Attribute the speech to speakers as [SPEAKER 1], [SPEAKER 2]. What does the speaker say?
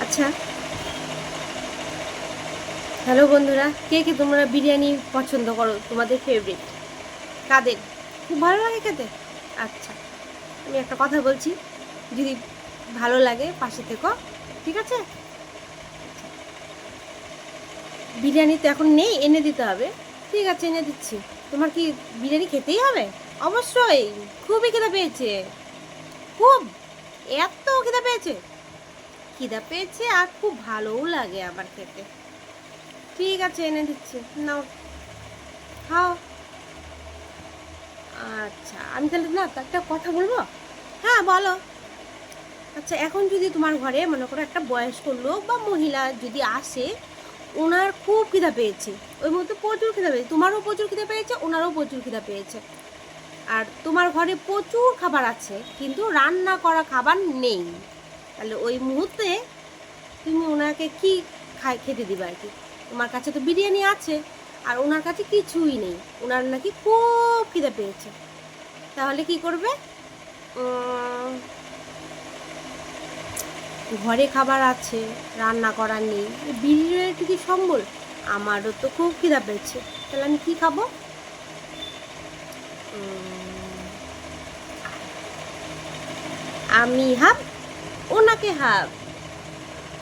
[SPEAKER 1] আচ্ছা। হ্যালো বন্ধুরা, কে কে তোমরা বিরিয়ানি পছন্দ করো? তোমাদের ফেভারিট কাদের? খুব ভালো লাগে খেতে আচ্ছা আমি একটা কথা বলছি। যদি ভালো লাগে, পাশে থেকো, ঠিক আছে? বিরিয়ানি তো এখন নেই, এনে দিতে হবে। ঠিক আছে, এনে দিচ্ছি। তোমার কি বিরিয়ানি খেতেই হবে? অবশ্যই। খুবই খিদা পেয়েছে। খুব। এত খিদা পেয়েছে। খিদা পেয়েছে আর খুব ভালোও লাগে আমার খেতে। ঠিক আছে, এনে দিচ্ছি। নাও। খাও। আচ্ছা আমি তাহলে না একটা কথা বলব? হ্যাঁ বলো। আচ্ছা এখন যদি তোমার ঘরে মনে করো একটা বয়স্ক লোক বা মহিলা যদি আসে, ওনার খুব খিদা পেয়েছে। ওই মধ্যে প্রচুর খিদা পেয়েছে। তোমারও প্রচুর খিদা পেয়েছে, ওনারও প্রচুর খিদা পেয়েছে। আর তোমার ঘরে প্রচুর খাবার আছে, কিন্তু রান্না করা খাবার নেই। তাহলে ওই মুহূর্তে তুমি ওনাকে কি খাই, খেতে দিবে আর কি? তোমার কাছে তো বিরিয়ানি আছে, আর ওনার কাছে কিছুই নেই। ওনার নাকি খুব খিদে পেয়েছে। তাহলে কি করবে? ঘরে খাবার আছে, রান্না করার নেই বিরিয়ানিটা কি সম্বল? আমারও তো খুব খিদা পেয়েছে। তাহলে আমি কি খাব? আমি হাফ ওনাকে হাফ